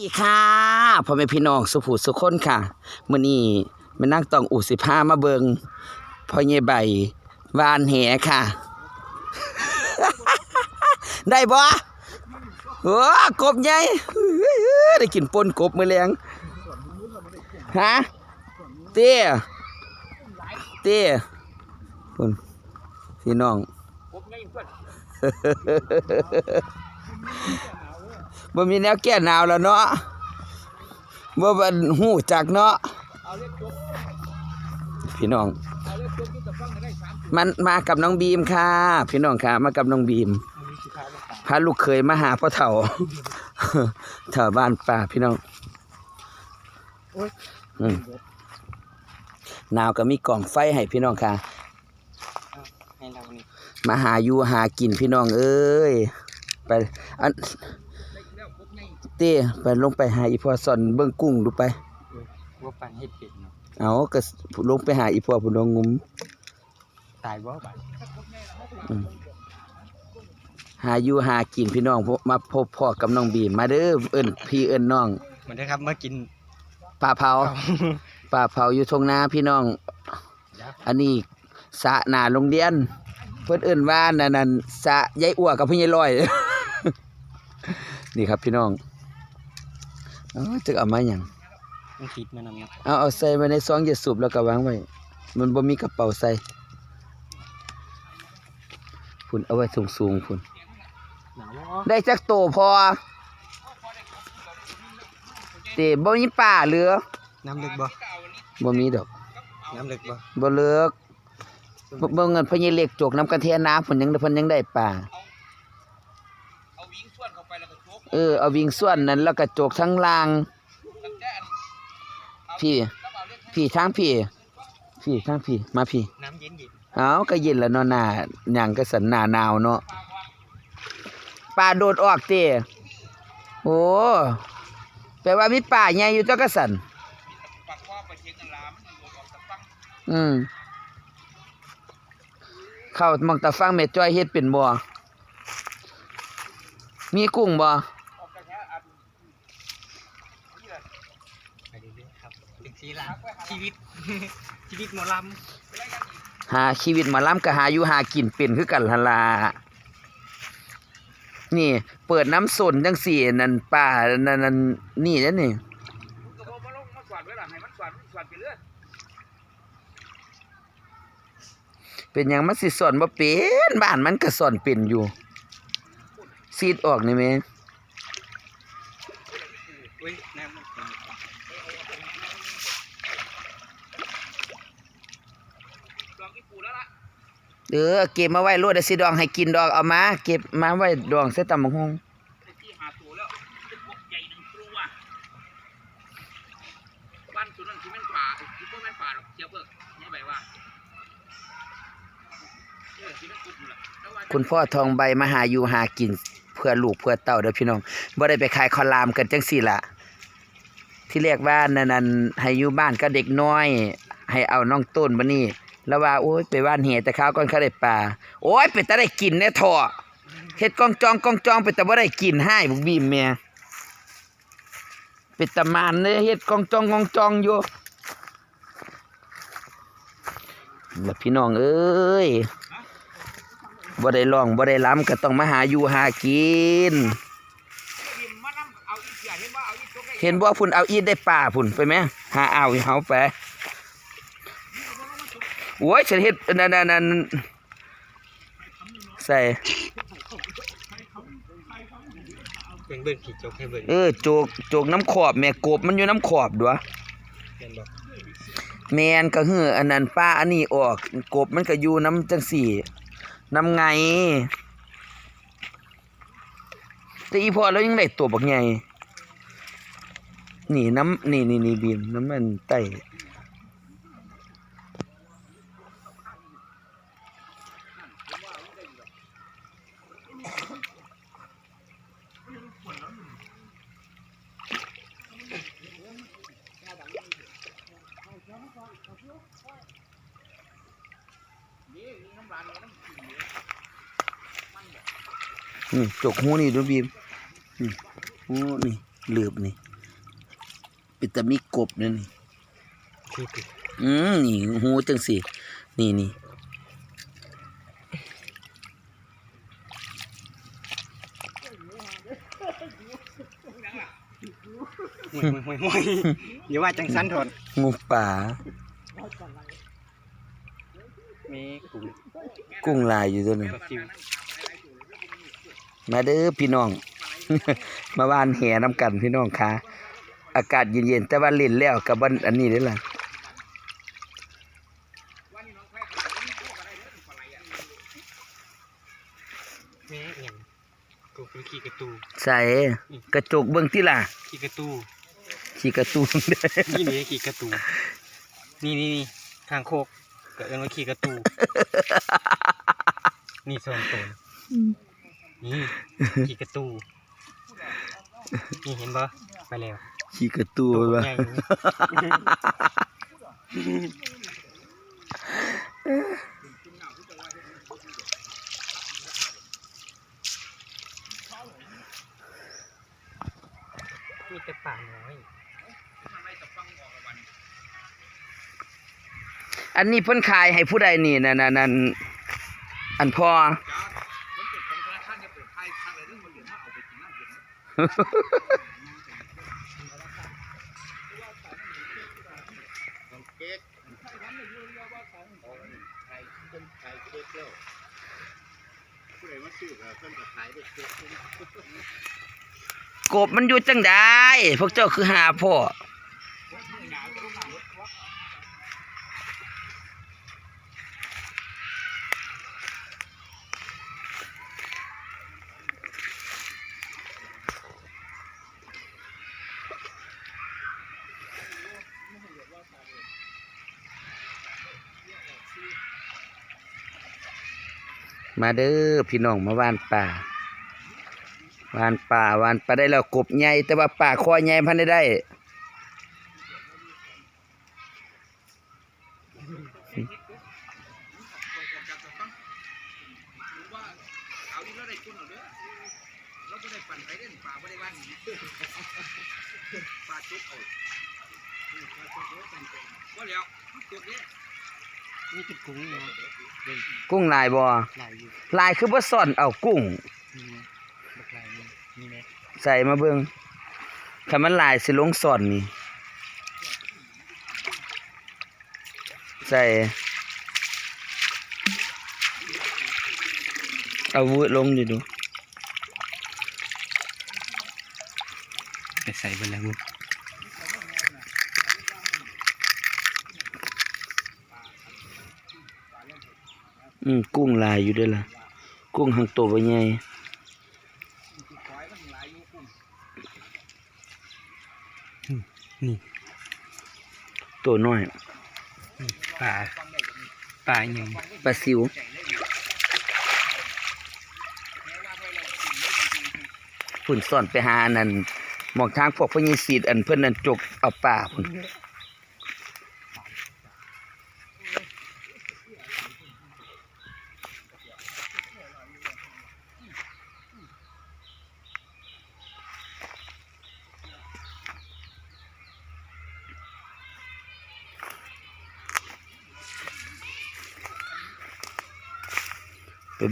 อีค่ะพ่อแม่พี่น้องสุภูสุคนค่ะมื้อนี้มานั่งตองอูสิพามาเบิงพ่อใหญ่ใบวานแหค่ะ ได้บ่โอ้กบใหญ่ได้กินปนกบมือแลงฮะเตี้ยเตี้ยพุ่นพี่น้อง บ่มีแนวแก้หนาวแล้วเนาะบ่บันหูจักเนาะพี่น้อง มันมากับน้องบีมค่ะ พี่น้องค่ะ มากับน้องบีมพาลูกเคยมาหาพ่อเฒ่าแถวบ้านป่าพี่น้องหนาวก็มีกล่องไฟให้พี่น้องค่ะมาหาอยู่หากินพี่น้องเอ้ย ไปอัน เต้ไปลงไปหาอีพ่อสอนเบิ่งกุ้งดูไป ว่าปันให้เป็ดเนาะเอาก็ลงไปหาอีพ่อพุ่นดองงุมตายบ่บัดหาอยู่หากินพี่น้องพบมาพบพ่อกับน้องบีมมาเด้อเอิ้นพี่เอิ้นน้องมันได้ครับมากินปลาเผาปลาเผาอยู่ทงนาพี่น้องยักษ์อันนี้สระหน้าโรงเรียน เพิ่นเอิ้นว่านั่นนั่นสระยายอ้วกับพี่ยายลอย นี่ครับพี่น้อง เอ้าจะเอามาหยังมันติดมานำเนาะเอาเอาใส่ไว้ในซองยาสูบแล้วก็วางไว้ มันบ่มีกระเป๋าใส่พุ่นเอาไว้สูงๆพุ่นหนาวบ่ได้จักโตพอเตบ่มีป่าเหลือน้ำลึกบ่บ่มีดอกน้ำลึกบ่บ่เลิกบ่เบิ่งเงินพญเล็กจกน้ำกระเทียน้ำเพิ่นยังเพิ่นยังได้ป่า เออเอาวิ่งส่วนนั้นแล้วก็จกทั้งล่าง พี่ พี่ทางพี่ พี่ทางพี่ มาพี่น้ำเย็นเย็นเอาก็เย็นแล้วเนาะหน้าหยังก็สันหน้าหนาวเนาะป่าโดดออกเตโอ้แปลว่ามีป่าใหญ่อยู่จักกะสันอืมเข้ามองตาฟังแม่จ้อยเฮ็ดเป็นบ่มีกุ้งบ่ ไปเรื่อยๆครับถึงสีละ ชีวิต ชีวิตหมอลหาชีวิตหมาล้ำก็หาอยู่หากินเป็นคือกันหั่นล่ะนี่ เปิดน้ำสนจังสี่นั่นป่านั่นนั่นนี่เด้อนี่เป็นหยังมันสิสอนบ่เป็นบ้านมันก็สอนเป็นอยู่ซีดออกนี่แม่ำอุ้ยน้ำมัน เออเก็บมาไว้รวดสิดองให้กินดอกเอามา เก็บมาไว้ดองใส่ตำบักหุ่งบ้านสุนันที่แม่นป่าที่พวกแม่นป่าหรอกเจียวเบิกนี่ใบว่าเออที่แม่นกลุ่มแหละแล้วว่าคุณพ่อทองใบมาหาอยู่หากิน เพื่อลูกเพื่อเต้าเด้อพี่น้องบ่ได้ไปขายคอลามกันจังซี่ละที่เรียกว่านั่นนั่นให้อยู่บ้านก็เด็กน้อย ให้เอาน้องต้นมานี่ แล้วว่าโอ้ยไปว่านเหแต่ข้าวก่อนเขาได้ปลาโอ้ยเป็นตาได้กินแน่ทอเฮ็ดกองจองกองจองเป็นตาบ่าได้กินให้บุกบีมแม่เป็นตามานเลยเฮ็ดกองจองกองจองอยู่แล้วพี่น้องเอ้ยบ่ได้ร้องบ่ได้ล้ำก็ต้องมาหาอยู่หากิน เห็นว่าเอาอีจกได้เห็นบ่พุ่นเอาอีดได้ป่าพุ่นไปไหมหาเอาเฮาไป โอ้ยฉันเฮ็ดนั่นนั่นนั่นใส่เบิ่งเบิ่งผีจกให้เบิ่งเออโจกโจกน้ำขอบแม่กบมันอยู่น้ำขอบดัวเห็นบ่แมนก็ฮืออันนั้นป้าอันนี้ออกกบมันก็อยู่น้ำจังสี่น้ำไงแต่อีพอแล้วยังได้ตัวบักใหญ่นี่น้ำนี่นี่นี่บีมน้ำมันไต้ นี่จกหูนี่ดูบีมนี่หูนี่เหลือบนี่เป็นตะมีกบนั่นนี่ที่ติดอืมนี่หูจังสินี่นี่ห่วยห่วยห่วยห่วยอย่าว่าจังสันทนงูป่ามีกลุ่มกุ้งลายอยู่ตัวนึงปลาซิว มาเด้อพี่น้อง มาบ้านแห่น้ำกันพี่น้องค่ะ อากาศเย็นๆแต่ว่าเล่นแล้วกับวันอันนี้ได้อล่ะแม่เอียงกูเป็นขี่กระตูใส่กระจกเบิ่งที่ล่ะขี่กระตูขี่กระตูนเด้อนี่นี่ขี่กระตูนี่นี่นี่ทางโคกเกิดเอิ้นว่าขี่กระตูนี่ส่วนตน นี่ขี่กระตูนี่เห็นปะไปแล้วขี่กระตูตัวว่าใหญ่อยู่มีแต่ป่าน้อยอันนี้เพิ่นขายให้ผู้ใดนี่นั่นนั่นนั่นอันพ่อ กไทยเป็นไทยเค้กบมันอยู่จังได้พวกเจ้าคือหาพ่อ มาเด้อพี่น้องมาวานป่าวานป่าวานป่าได้แล้วกบใหญ่แต่ว่าป่าคอใหญ่พันได้ได้ ว่าเอานี่แล้วได้คุณเอาเด้อเราบ่ได้ปั่นไปเด้อป่าบ่ได้วันนี้ป่าจุกเอาป่าจุกเอาปั่นไปว่าแล้วจุกเด้ นี่ติดกุ้งเนาะเล่น กุ้งลายบ่ลายอยู่ลายคือบ่ซ่อนเอากุ้ง นี่ไหมบักลายนี่นี่ไหมใส่มาเบิ่งคันมันลายสิลงซ่อนนี่ ใส่ เอาวุธลงดิดู ไปใส่ไปแล้วมึง อืมกุ้งลายอยู่เด้วยล่ะ กุ้งหังโตบ่ใหญ่นี่ตัวน้อยป่าป่าอยังปลาซิวฝุ่นซ่อนไปหาอันนั่นหมองทางพวกพญิสีดอันเพิ่นนั่นจกเอาป่าพุ่น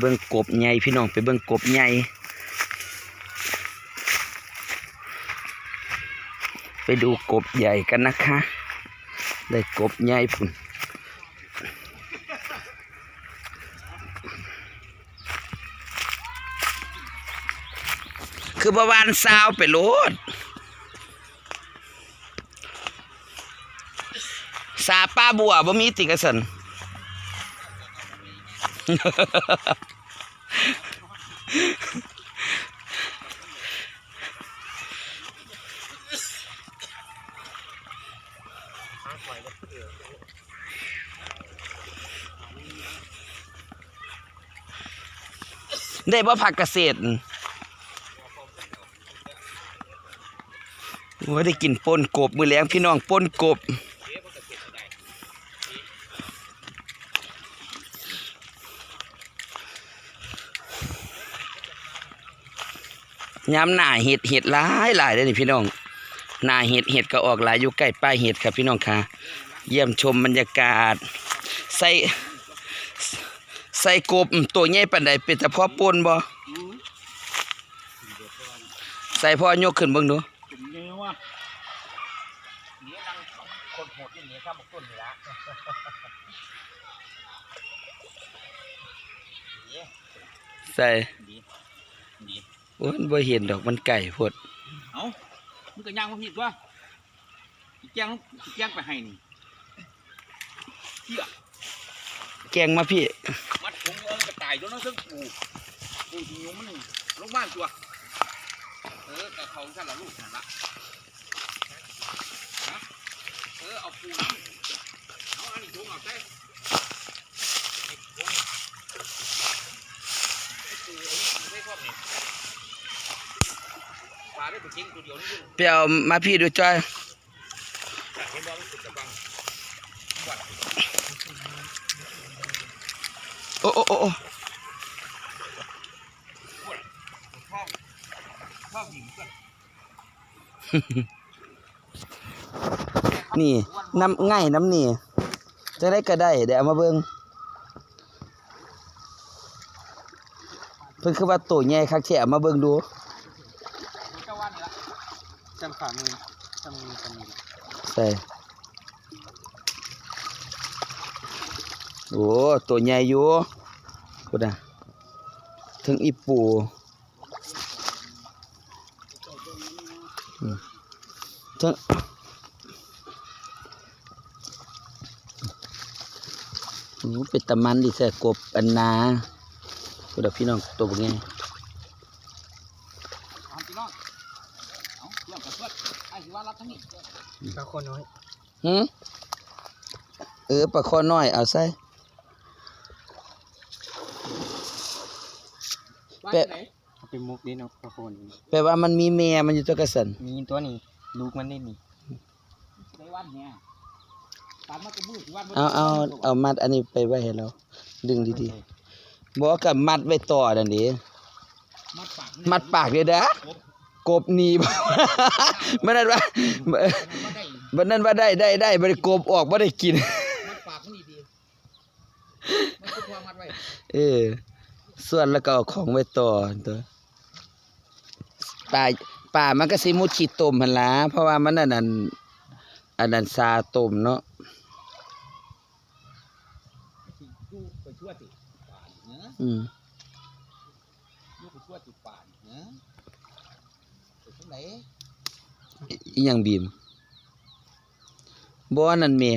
เบิ่งกบใหญ่พี่น้องไปเบิ่งกบใหญ่ไปดูกบใหญ่กันนะคะ ได้กบใหญ่พุ่นคือประวานซาวไปโลดสาป้าบัวบ่มีติกระสัน ได้บ่ผักเกษตรว่าได้กินป่นกบมือแรงพี่น้องป่นกบยามหน้าเห็ดเห็ดหลายหลายเลยนี่พี่น้องหน้าเห็ดเห็ดก็ออกหลายอยู่ใกล้ป้ายเห็ดครับพี่น้องค่ะ เยี่ยมชมบรรยากาศใส่ ใส่กบอืมตัวใหญ่ปานใดเป็นแต่พ่อป่นบ่ใส่พ่อยกขึ้นเบิ่งดูถึงยังวะนี่นั่งคนโหดอย่างนี้ข้ามต้นนี่ละใส่ดีดีโอ้ยบ่เห็นดอกมันไก่โพดเอ้ามึงก็ย่างมาผิดวะอีแจ้งอีแจ้งไปให้นี่เหี้ยแกงมาพี่มัด ผมเอามันก็ตายด้วยเนาะซึ่งปูปูที่ยุงมันลงบ้านตัว เออแต่เขาท่านละลูกนั่นละฮะเออเอาปูน้ำเอาอันนี้ถุงเอาใส่ไอ้ปูเอาไว้ครอบนี่ปลาได้ไปทิ้งตัวเดียวนี่อยู่ไปเอามาพี่ดูจ้อย โอ้โอ้โอ้โอ้ชอบชอบหญิงก็นี่น้ำง่ายน้ำนี่จะได้ก็ได้เดี๋ยวเอามาเบิ่งเพิ่นคือว่าตัวใหญ่คักแท้เอามาเบิ่งดูเจ้าว่านี่ละจำฝ่ามือจำมือจำมือใส่ โอ้ตัวใหญ่อยู่พุดนะถึงอีปูอืมถึงโอ้เป็นตะมันดิแซ่กบอันนาพุดนะพี่น้องตัวเป็นไงเอาพี่น้องเอาเรื่องกับเพื่อนไอ้สิว่ารับทั้งนี้ปลาคนน้อยหืมเออปลาคอน้อยเอาใส่ ว่าเป็ดที่ไหนเอาไปมุกนี่เนาะปลาคนแปลว่ามันมีแม่มันอยู่ตัวกระสันมีตัวนี้ลูกมันได้นี่ในวันเนี่ยตามมากระมือสิวันเอาเอาเอามัดอันนี้ไปไว้ให้เราดึงดีๆบอกกับมัดไว้ต่อนั่นดิมัดปากมัดปากเลยนะกบหนีบมันนั่นว่ามันบ่ได้มันนั่นว่าได้ได้ได้บ่ได้กบออกบ่ได้กิน มัดปากมันดีๆมันคือความมัดไว้เออ ส่วนแล้วก็เอาของไว้ต่อตัวป่าป่ามันก็สิมุดขี้ตมหันล่ะเพราะว่ามันอันนั้นอันนั้นซาต้มเนาะอืมลูกไปชั่วติป่านเนอะไปที่ไหยังบีมบ่นั่นแม่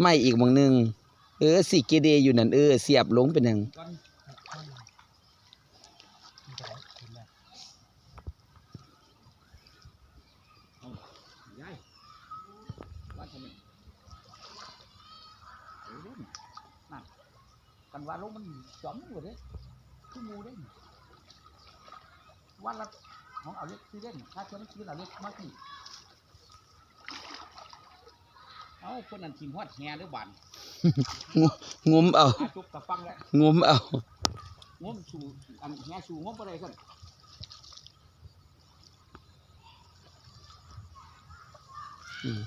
ไม่อีกบางหนึง เออสิเกเดอยู่นั่นเออเสียบลงเป็นหยัง ก่อนเอายายว่าทำไมเออเด้อนั่น กันว่าลงมันจอมอยู่เด้คือหมูเด้วันละของเอาเล็กซื้อเล่นถ้าเชื่อไม่ซื้อเอาเล็กมากนี่เอาคนนั้นทีมฮอดแฮหรือบันงุมเอาอาจุกกับฟังแล้วงุมเอางมสู่อันแฮสู่งมอะไรกันอืม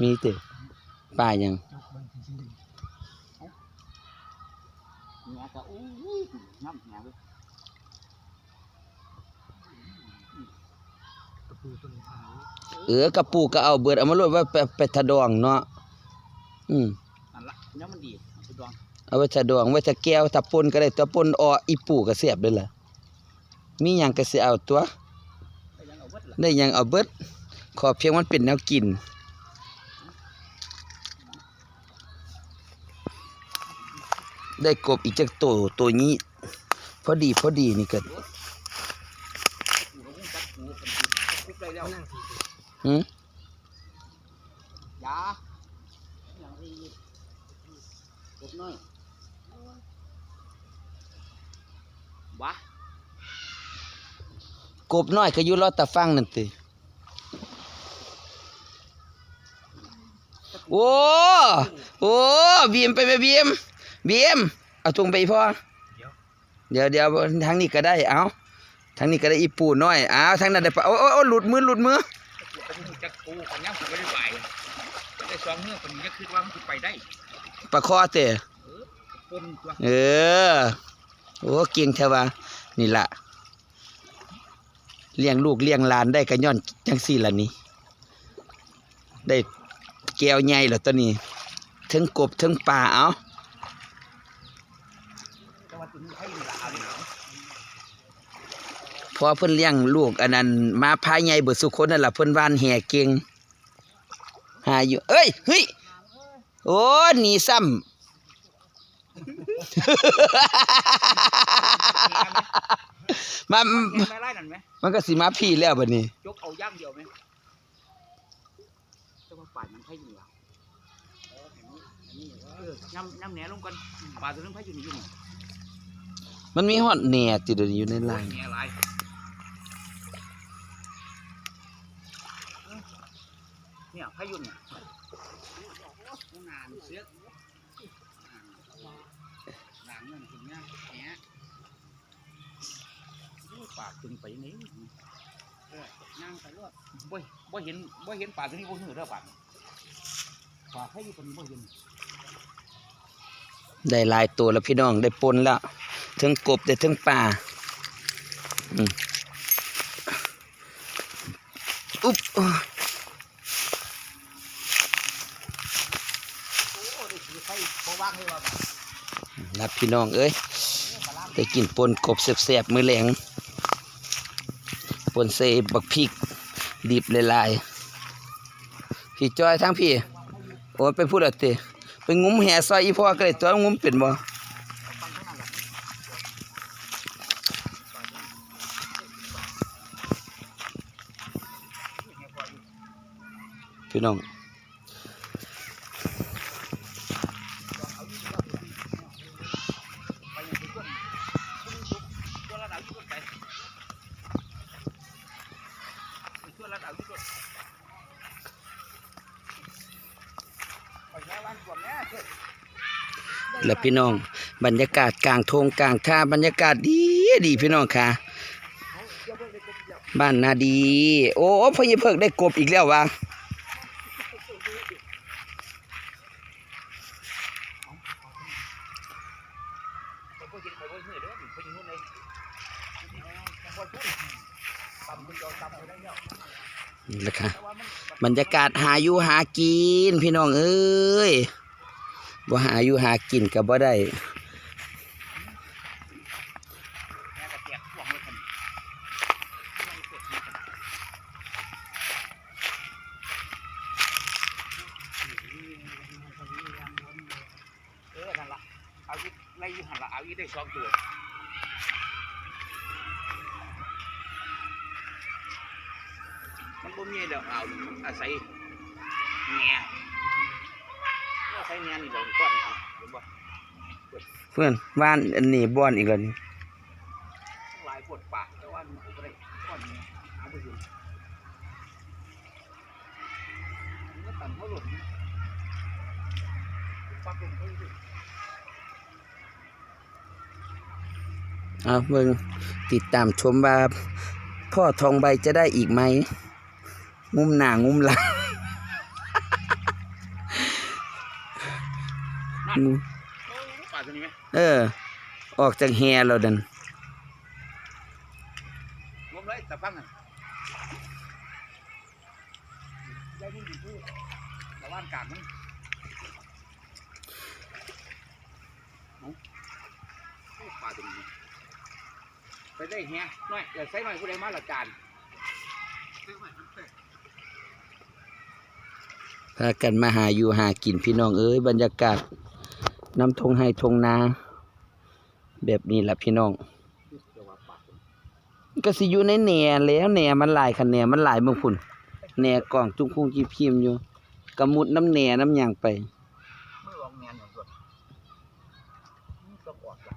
มีเตะป้ายัง แฮก็อู้ย น้ำแฮเลยเออกระปูก็เอาเบิดเอามาโลดไว่าไปไปทะดองเนาะอืมนั่นละเนี่ยมันดีมันสุดยอดเอาไว้ทะดองไว้ทะแก้วทะปนก็ได้ตัวปนอออีปูก็เสียบเลยล่ะมีหยังก็สิเอาตัวไปยังเอาเบิดละได้หยังเอาเบิดขอเพียงมันเป็นแนวกิน ได้กบอีกจักตัวตัวนี้ พอดีพอดีนี่ก็กูเราจับกูกันคุกได้แล้วหืมยาอย่างนี้กดน้อยวะกบน้อยก็อยู่รอดตะฟังนั่นติโอ้ โอ้บีมไปไปบีม บีมเอาถุงไปพ่อเดี๋ยวเดี๋ยวทางนี้ก็ได้เอาทางนี้ก็ได้อีปูน้อยเอาทางนั้นได้ปะโอ้โอ้โอ้หลุดมือหลุดมือเขาพูดจักกูของย่างผมไม่ได้ไปได้สองเมื่อคนนี้ก็คือว่ามันคือไปได้ปลาคอเตะปนตัวเออโอ้เก่งแท้ว่านี่ล่ะเลี้ยงลูกเลี้ยงหลานได้ก็ย้อนจังซี่ล่ะนี่ได้แก้วใหญ่แล้วตัวนี้ถึงกบถึงป่าเอา แต่ว่าตัวนี้ให้หลาเลยเหรอ พอเพิ่นเลี้ยงลูกอันนั้นมาพายใหญ่เบิดสุคนนั่นล่ะเพิ่นวานแห่เก่งหาอยู่ เอ้ยเฮ้ยโอ้หนีซ้ำมาเห็นไม้ไล่นั่นไหมมันก็สิมาพี่แล้วบัดนี้ยกเอาย่างเดียวไหมแต่ว่าป่านมันไผ่อยู่หรอน้ำน้ำแหนลงกันป่าตัวนึงไผ่อยู่นี่อยู่นี่ มันมีฮอดแหน่ติดอยู่ในลางแหนอะไรเนี่ยไผ่อยู่เนี่ยงานเสียหลังนั่นถึงเนี่ยแหนปากตึงไปนี่นั่งไปรอดบ่บ่เห็นบ่เห็นป่าตัวนี้บ่หือเด้อป่าป่าไผ่อยู่ตรงนี้บ่เห็นได้ลายตัวแล้วพี่น้องได้ปนแล้ว ถึงกบได้ถึงป่าอุ๊บรับพี่น้องเอ้ยได้กินปนกบแซ่บๆมือแหลงปนเซบักพริก ดิบลายๆพี่จอยทั้งพี่ โอ้ยไปพูดเอาติไปงุ้มแห่ซอยอีพ่อก็ได้ตัวงุ้มเป็นบ่พี่น้อง ไปอย่างที่ต้นต้นระดับที่ต้นไปต้นระดับที่ ต้นไปแค่วันกว่าแม่เถอะแล้วพี่น้อง บรรยากาศกลางทงกลางท่าบรรยากาศดีดีพี่น้องค่ะ บ้านนาดี โอ้พญเพิกได้กบอีกแล้ววะ ไปบ่ยินไปบ่เหือเด้อไปยินนู่นเลยบ่พูดต่ำคุณจอต่ำไปได้แล้ว นี่แหละค่ะ แต่ว่ามัน บรรยากาศหาอยู่หากิน พี่น้องเอ้ยบ่หาอยู่หากินก็บ่ได้เออนั่นละเอาอีกไล่ยู่หันละเอาอีกได้สองตัว มัน บ่มีเดี๋ยวเอาอาศัยแง่อาศัยแง่นี่เดี๋ยวก้อนนี่เอาเห็นบ่เพื่อนว่านอันนี้บ่อนอีกแล้วนี่หลายปวดปากแต่ว่ามันก็ได้ก้อนนี้หาบ่เห็นมันก็ต่ำเท่าหล่นนะปักลงไปดิเอาเบิ่งติดตามชมว่าพ่อทองใบจะได้อีกไหม งุ้มหน้างุ้มหลังนั่นอืมโอ้ปลาตัวนี้ไหมเออ ออกจากแฮแล้วดันงมเลยแต่ฟังอะได้ยินอยู่พูดแต่ว่านกลางมันเอาโอ้ปลาตัวนี้ไปได้แฮะน้อยอย่าใส่หน่อยผู้ใดมาละจานพากันมาหาอยู่หากินพี่น้องเอ้ยบรรยากาศน้ำทงให้ทงนา แบบนี้แหละพี่น้อง ก็สิอยู่ในแหน่แล้วแหน่มันหลายคันแหน่มันหลายเมืองพุ่นแหน่กล่องจุ้งคุ้งจีพิมอยู่กระมุดน้ำแหน่น้ำยางไป เมื่อลองแมนหน่อยก่อนนี่ต้องออกละ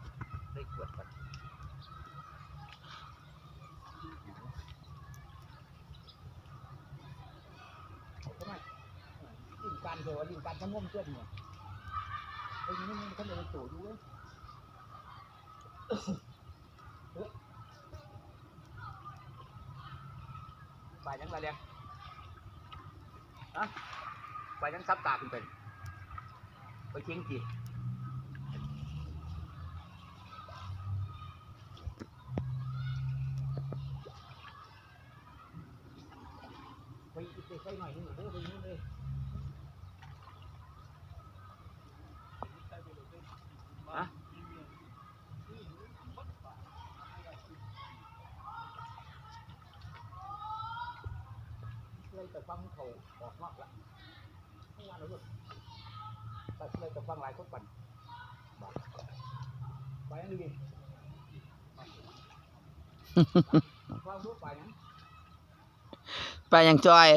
ได้เกิดกันเอาเข้ามาลิงการเดี๋ยวว่าลิงการทั้งง่วมเพื่อนเนี่ยไอ้นี่มันเขาเลยตู่ดูเว้ยเฮ้ยบ่ายยังไงเนี่ยฮะไปยังซับตาขึ้นไปไปเชียงจีไปไปใส่หน่อยนึงเด้อไปนู้นเลยฮะ เลยแต่ ฟังเขาออกนอกละไม่งานเราลูกแต่เลยแต่ฟังหลายคนปั่นบอกไปยังดีฟังรู้ไปยังไปยังจอย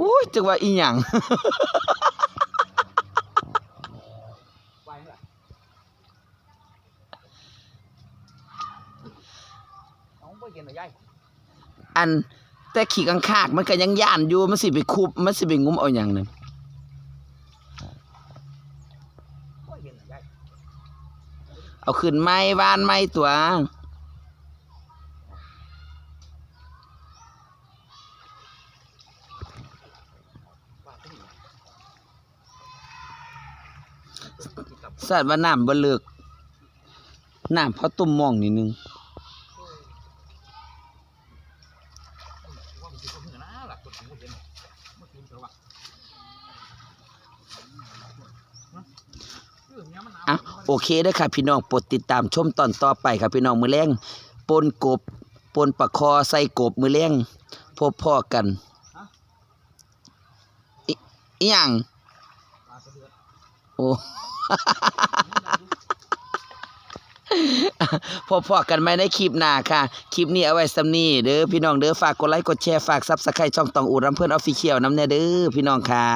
อุ้ยจังว่าอีหยังไปยังล่ะน้องไปเห็นหรือยายอัน แต่ขี่กังคากมันก็ยังย่านอยู่มันสิไปคุบมันสิไปงุ้มเอาหยังนั่นเห็นหรือายเอาขึ้นไม้วานไม้ตัวสัตว์ว่าน้ำบ่เลิกน้ำเพราะตุ่มมองนิดนึง ว่ามันจะเป็นนะหลักกฎของเห็นเมื่อคืนเถอะวะเออเนี่ยมันหนาว อะโอ เคเด้ค่ะพี่น้องโปรดติดตามชมตอนต่อไปครับพี่น้องมือแรงปนกบปนปลาคอใส่กบมือแรงพบพ่อกันอิอิหยังปลากระเดือดโอ้พบพ่อกันไหมในคลิปหน้าค่ะ คลิปนี้เอาไว้สำนีเด้อพี่น้องเด้อฝากกดไลค์กดแชร์ฝากซับสไครต์ช่องตองอูรำเพื่อนออฟฟิเชียลน้ำแน่เด้อพี่น้องค่ะ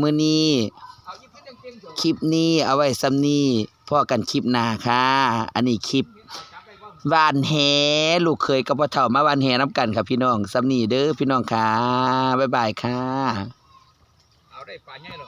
มือนี้ คลิปนี้เอาไว้สำนี้พ่อกันคลิปหน้าค่ะ อันนี้คลิปจับได้บ้างวานแหลูกเคยกับพ่อเฒ่ามาวานแหน้ำกันค่ะพี่น้องสำนี้เด้อพี่น้องค่ะบ๊ายบายค่ะ เอาได้ปลาใหญ่หรอ